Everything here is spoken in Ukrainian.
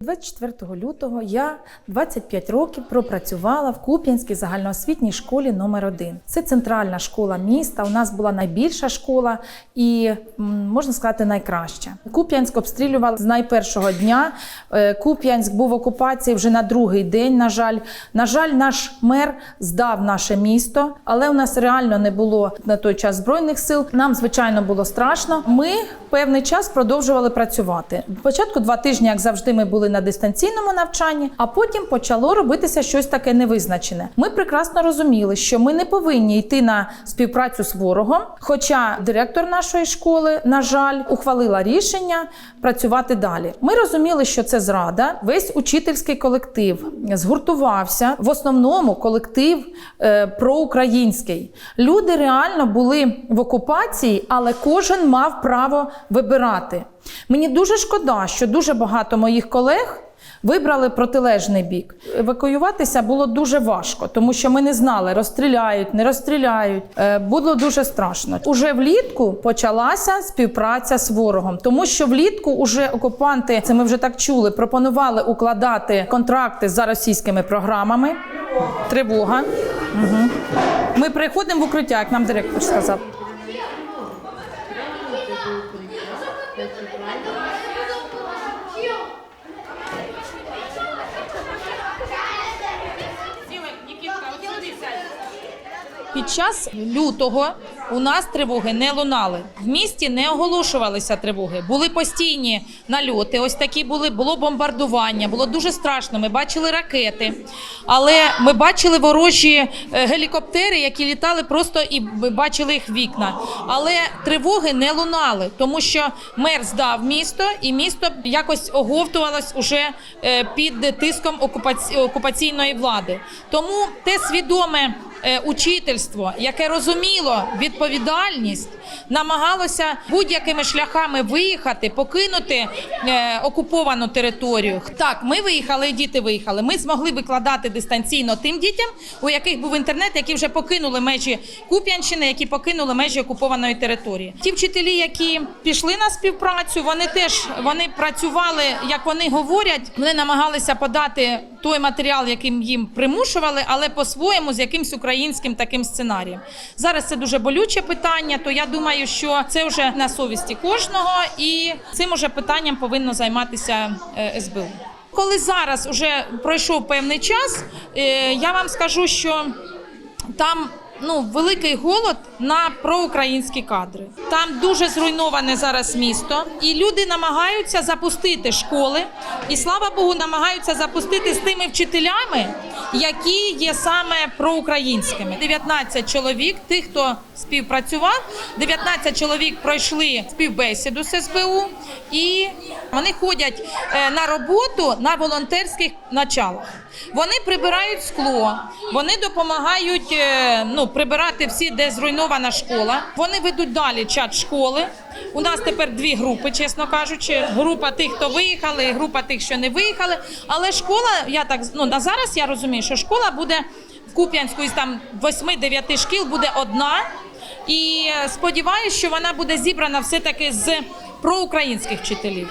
24 лютого я 25 років пропрацювала в Куп'янській загальноосвітній школі номер 1 Це центральна школа міста. У нас була найбільша школа і можна сказати найкраща. Куп'янськ обстрілювали з найпершого дня. Е, Куп'янськ був в окупації вже на другий день. На жаль, на жаль, наш мер здав наше місто, але у нас реально не було на той час збройних сил. Нам звичайно було страшно. Ми певний час продовжували працювати. Спочатку два тижні, як завжди, ми були на дистанційному навчанні, а потім почало робитися щось таке невизначене. Ми прекрасно розуміли, що ми не повинні йти на співпрацю з ворогом. Хоча директор нашої школи, на жаль, ухвалила рішення працювати далі. Ми розуміли, що це зрада. Весь учительський колектив згуртувався. В основному колектив е, проукраїнський. Люди реально були в окупації, але кожен мав право вибирати. Мені дуже шкода, що дуже багато моїх колег. Вибрали протилежний бік. Евакуюватися було дуже важко, тому що ми не знали, розстріляють, не розстріляють. Е, Було дуже страшно. Уже влітку почалася співпраця з ворогом, тому що влітку уже окупанти, це ми вже так чули, пропонували укладати контракти за російськими програмами. Тривога. Угу. Ми приходимо в укриття, як нам директор сказав. Під час лютого у нас тривоги не лунали. В місті не оголошувалися тривоги. Були постійні нальоти. Ось такі були. Було бомбардування. Було дуже страшно. Ми бачили ракети, але ми бачили ворожі е, гелікоптери, які літали просто і ми бачили їх вікна. Але тривоги не лунали, тому що мер здав місто, і місто якось оговтувалось уже е, під тиском окупаці- окупаційної влади. Тому те свідоме учительство, яке розуміло відповідальність, намагалося будь-якими шляхами виїхати, покинути е, окуповану територію. Так, ми виїхали, і діти виїхали. Ми змогли викладати дистанційно тим дітям, у яких був інтернет, які вже покинули межі Куп'янщини, які покинули межі окупованої території. Ті вчителі, які пішли на співпрацю, вони теж вони працювали, як вони говорять, вони намагалися подати той матеріал, яким їм примушували, але по-своєму з якимсь українським таким сценарієм. Зараз це дуже болюче питання. То я думаю, що це вже на совісті кожного, і цим уже питанням повинно займатися е, СБУ. Коли зараз вже пройшов певний час, е, я вам скажу, що там ну великий голод на проукраїнські кадри. Там дуже зруйноване зараз місто, і люди намагаються запустити школи, і слава Богу, намагаються запустити з тими вчителями, які є саме проукраїнськими. 19 чоловік, тих, хто співпрацював, 19 чоловік пройшли співбесіду з СБУ, і вони ходять е, на роботу на волонтерських началах. Вони прибирають скло, вони допомагають е, ну, прибирати всі, де зруйнована школа. Вони ведуть далі чат школи. У нас тепер дві групи, чесно кажучи. Група тих, хто виїхали, і група тих, що не виїхали. Але школа, я так ну на зараз я розумію, що школа буде в Куп'янську із там 8-9 шкіл буде одна. І е, сподіваюся, що вона буде зібрана все таки з проукраїнських вчителів.